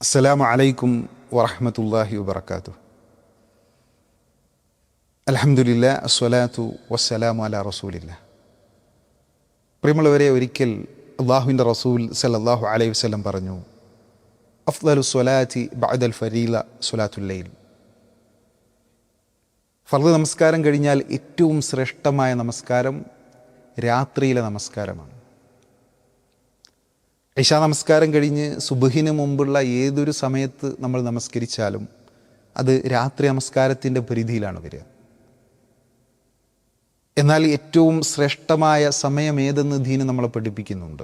അസ്സലാമു അലൈക്കും വറഹമത്തല്ലാഹി വബർക്കാത്തു അലഹമുല്ല അസ്വലാത്തു വസ്സലാമു അല റസൂലില്ല. പ്രിയമുള്ളവരെ ഒരിക്കൽ അള്ളാഹുവിന്റെ റസൂൽ സല്ലല്ലാഹു അലൈഹി വസ്ലം പറഞ്ഞു അഫ്ദലു സ്വലാത്തി ബഅദൽ ഫരീല സ്വലാത്തുല്ലയിൽ ഫർദ് നമസ്കാരം കഴിഞ്ഞാൽ ഏറ്റവും ശ്രേഷ്ഠമായ നമസ്കാരം രാത്രിയിലെ നമസ്കാരമാണ്. ഇഷാ നമസ്കാരം കഴിഞ്ഞ് സുബഹിന് മുമ്പുള്ള ഏതൊരു സമയത്ത് നമ്മൾ നമസ്കരിച്ചാലും അത് രാത്രി നമസ്കാരത്തിന്റെ പരിധിയിലാണ് വരിക. എന്നാൽ ഏറ്റവും ശ്രേഷ്ഠമായ സമയം ഏതെന്ന് ദീന് നമ്മളെ പഠിപ്പിക്കുന്നുണ്ട്.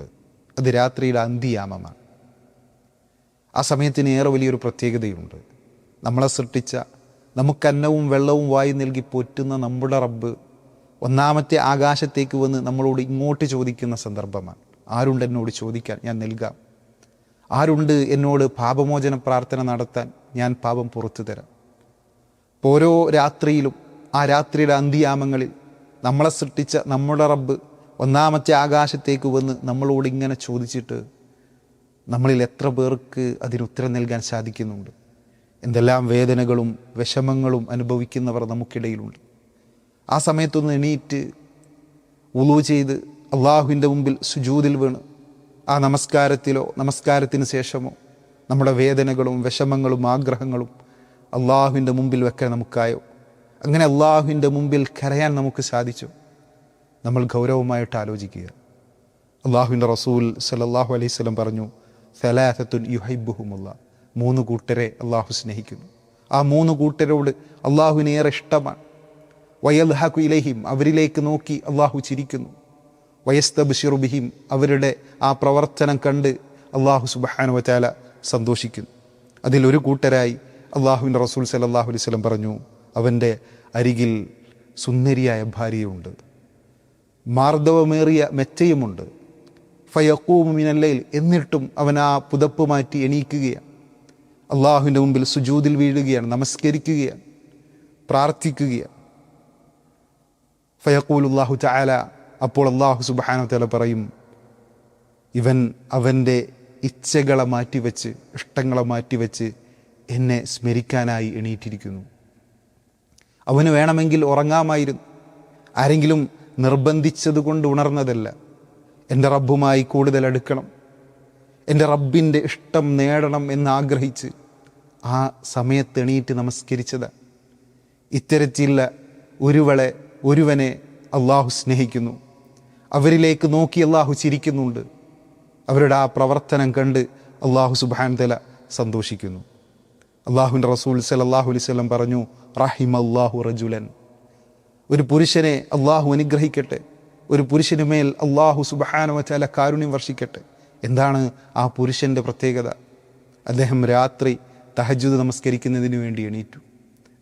അത് രാത്രിയുടെ അന്തിയാമമാണ്. ആ സമയത്തിന് ഏറെ വലിയൊരു പ്രത്യേകതയുണ്ട്. നമ്മളെ സൃഷ്ടിച്ച നമുക്ക് അന്നവും വെള്ളവും വായി നൽകി പോറ്റുന്ന നമ്മുടെ റബ്ബ് ഒന്നാമത്തെ ആകാശത്തേക്ക് വന്ന് നമ്മളോട് ഇങ്ങോട്ട് ചോദിക്കുന്ന സന്ദർഭമാണ്. ആരുണ്ട് എന്നോട് ചോദിക്കാൻ ഞാൻ നൽകാം. ആരുണ്ട് എന്നോട് പാപമോചന പ്രാർത്ഥന നടത്താൻ ഞാൻ പാപം പുറത്തു തരാം. ഓരോ രാത്രിയിലും ആ രാത്രിയുടെ അന്ത്യാമങ്ങളിൽ നമ്മളെ സൃഷ്ടിച്ച നമ്മുടെ റബ്ബ് ഒന്നാമത്തെ ആകാശത്തേക്ക് വന്ന് നമ്മളോട് ഇങ്ങനെ ചോദിച്ചിട്ട് നമ്മളിൽ എത്ര പേർക്ക് അതിന് ഉത്തരം നൽകാൻ സാധിക്കുന്നുണ്ട്? എന്തെല്ലാം വേദനകളും വിഷമങ്ങളും അനുഭവിക്കുന്നവർ നമുക്കിടയിലുണ്ട്. ആ സമയത്തൊന്ന് എണീറ്റ് ഉളു ചെയ്ത് അള്ളാഹുവിന്റെ മുമ്പിൽ സുജൂതിൽ വീണ്. ആ നമസ്കാരത്തിലോ നമസ്കാരത്തിന് ശേഷമോ നമ്മുടെ വേദനകളും വിഷമങ്ങളും ആഗ്രഹങ്ങളും അള്ളാഹുവിന്റെ മുമ്പിൽ വെക്കാൻ നമുക്കായോ? അങ്ങനെ അള്ളാഹുവിന്റെ മുമ്പിൽ കരയാൻ നമുക്ക് സാധിച്ചു? നമ്മൾ ഗൗരവമായിട്ട് ആലോചിക്കുക. അള്ളാഹുവിന്റെ റസൂൽ സലല്ലാഹു അലൈഹി സ്വലം പറഞ്ഞു സലാഹത്തുൻ യുഹൈബുഹുമുള്ള മൂന്ന് കൂട്ടരെ അള്ളാഹു സ്നേഹിക്കുന്നു. ആ മൂന്ന് കൂട്ടരോട് അള്ളാഹുവിനേറെ ഇഷ്ടമാണ്. വയൽഹാഖു ഇലഹിം അവരിലേക്ക് നോക്കി അള്ളാഹു ചിരിക്കുന്നു. വയസ്തബിഷിറുബിഹിം അവരുടെ ആ പ്രവർത്തനം കണ്ട് അള്ളാഹു സുബഹാനു വച്ചാല സന്തോഷിക്കുന്നു അതിലൊരു കൂട്ടരായി അള്ളാഹുവിന്റെ റസൂൽ സലല്ലാഹു അലൈഹി സ്വലം പറഞ്ഞു അവന്റെ അരികിൽ സുന്ദരിയായ ഭാര്യയുണ്ട്. മാർദ്ദവമേറിയ മെച്ചയുമുണ്ട്. ഫയക്കൂമിനല്ലയിൽ എന്നിട്ടും അവൻ ആ പുതപ്പ് മാറ്റി എണീക്കുകയാണ്. അള്ളാഹുവിന്റെ മുമ്പിൽ സുജൂതിൽ വീഴുകയാണ് നമസ്കരിക്കുകയാണ് പ്രാർത്ഥിക്കുകയാണ്. ഫയക്കൂലുല്ലാഹു ചാല അപ്പോൾ അള്ളാഹു സുബാനോത്തല തല പറയും ഇവൻ അവന്റെ ഇച്ഛകളെ മാറ്റിവെച്ച് ഇഷ്ടങ്ങളെ മാറ്റിവെച്ച് എന്നെ സ്മരിക്കാനായി എണീറ്റിരിക്കുന്നു. അവന് വേണമെങ്കിൽ ഉറങ്ങാമായിരുന്നു. ആരെങ്കിലും നിർബന്ധിച്ചതുകൊണ്ട് ഉണർന്നതല്ല. എന്റെ റബ്ബുമായി കൂടുതൽ അടുക്കണം. എന്റെ റബ്ബിന്റെ ഇഷ്ടം നേടണം എന്നാഗ്രഹിച്ച് ആ സമയത്ത് എണീറ്റ് നമസ്കരിച്ചത്. ഇത്തരത്തിലുള്ള ഒരുവളെ ഒരുവനെ അള്ളാഹു സ്നേഹിക്കുന്നു. അവരിലേക്ക് നോക്കി അള്ളാഹു ചിരിക്കുന്നുണ്ട്. അവരുടെ ആ പ്രവർത്തനം കണ്ട് അള്ളാഹു സുബാൻ തല സന്തോഷിക്കുന്നു. അള്ളാഹുവിന്റെ റസൂൽ സലല്ലാഹു അലൈഹി സ്വലം പറഞ്ഞു റഹിം അള്ളാഹു റജുലൻ. ഒരു പുരുഷനെ അള്ളാഹു അനുഗ്രഹിക്കട്ടെ. ഒരു പുരുഷന് മേൽ അള്ളാഹു സുബഹാനവച്ചാല കാരുണ്യം വർഷിക്കട്ടെ. എന്താണ് ആ പുരുഷന്റെ പ്രത്യേകത? അദ്ദേഹം രാത്രി തഹജുദ് നമസ്കരിക്കുന്നതിന് വേണ്ടി എണീറ്റു.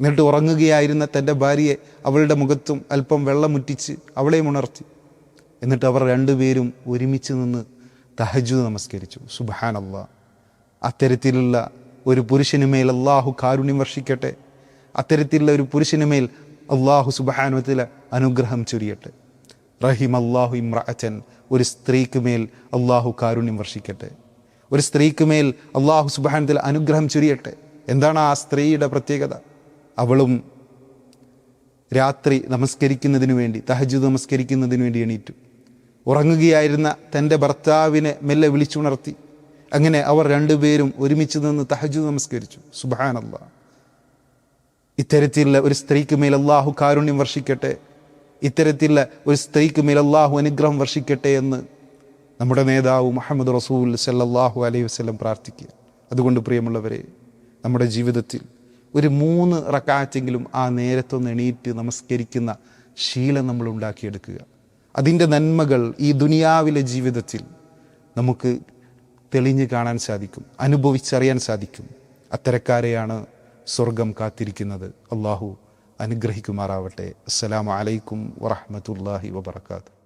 എന്നിട്ട് ഉറങ്ങുകയായിരുന്ന തന്റെ ഭാര്യയെ അവളുടെ മുഖത്തും അല്പം വെള്ളം മുറ്റിച്ച് അവളെയും ഉണർത്തി. എന്നിട്ട് അവർ രണ്ടുപേരും ഒരുമിച്ച് നിന്ന് തഹജു നമസ്കരിച്ചു. സുബാൻ അള്ളാഹ് അത്തരത്തിലുള്ള ഒരു പുരുഷന് മേൽ അള്ളാഹു കാരുണ്യം വർഷിക്കട്ടെ. അത്തരത്തിലുള്ള ഒരു പുരുഷന് മേൽ അള്ളാഹു സുബഹാനുവത്തിലെ അനുഗ്രഹം ചൊരിയട്ടെ. റഹിം അള്ളാഹു ഇമ്രാച്ചൻ ഒരു സ്ത്രീക്ക് മേൽ അള്ളാഹു കാരുണ്യം വർഷിക്കട്ടെ. ഒരു സ്ത്രീക്ക് മേൽ അള്ളാഹു സുബഹാനത്തിൽ അനുഗ്രഹം ചൊരിയട്ടെ. എന്താണ് ആ സ്ത്രീയുടെ പ്രത്യേകത? അവളും രാത്രി നമസ്കരിക്കുന്നതിന് വേണ്ടി തഹജു നമസ്കരിക്കുന്നതിന് വേണ്ടി എണീറ്റു. ഉറങ്ങുകയായിരുന്ന തന്റെ ഭർത്താവിനെ മെല്ലെ വിളിച്ചുണർത്തി. അങ്ങനെ അവർ രണ്ടുപേരും ഒരുമിച്ച് നിന്ന് തഹജു നമസ്കരിച്ചു. സുബാനല്ല ഇത്തരത്തിലുള്ള ഒരു സ്ത്രീക്ക് മേൽ അള്ളാഹു കാരുണ്യം വർഷിക്കട്ടെ. ഇത്തരത്തിലുള്ള ഒരു സ്ത്രീക്ക് മേൽ അള്ളാഹു അനുഗ്രഹം വർഷിക്കട്ടെ എന്ന് നമ്മുടെ നേതാവ് മുഹമ്മദ് റസൂൽ സല്ലാഹു അലൈഹി വസ്ലം പ്രാർത്ഥിക്കുക. അതുകൊണ്ട് പ്രിയമുള്ളവരെ നമ്മുടെ ജീവിതത്തിൽ ഒരു മൂന്ന് റക്കാറ്റെങ്കിലും ആ നേരത്തൊന്ന് എണീറ്റ് നമസ്കരിക്കുന്ന ശീലം നമ്മൾ ഉണ്ടാക്കിയെടുക്കുക. അതിന്റെ നന്മകൾ ഈ ദുനിയാവിലെ ജീവിതത്തിൽ നമുക്ക് തെളിഞ്ഞു കാണാൻ സാധിക്കും അനുഭവിച്ചറിയാൻ സാധിക്കും. അത്തരക്കാരെയാണ് സ്വർഗം കാത്തിരിക്കുന്നത്. അള്ളാഹു അനുഗ്രഹിക്കുമാറാവട്ടെ. അസ്സലാമു അലൈക്കും വറഹമത്തല്ലാഹി വബർക്കാത്തു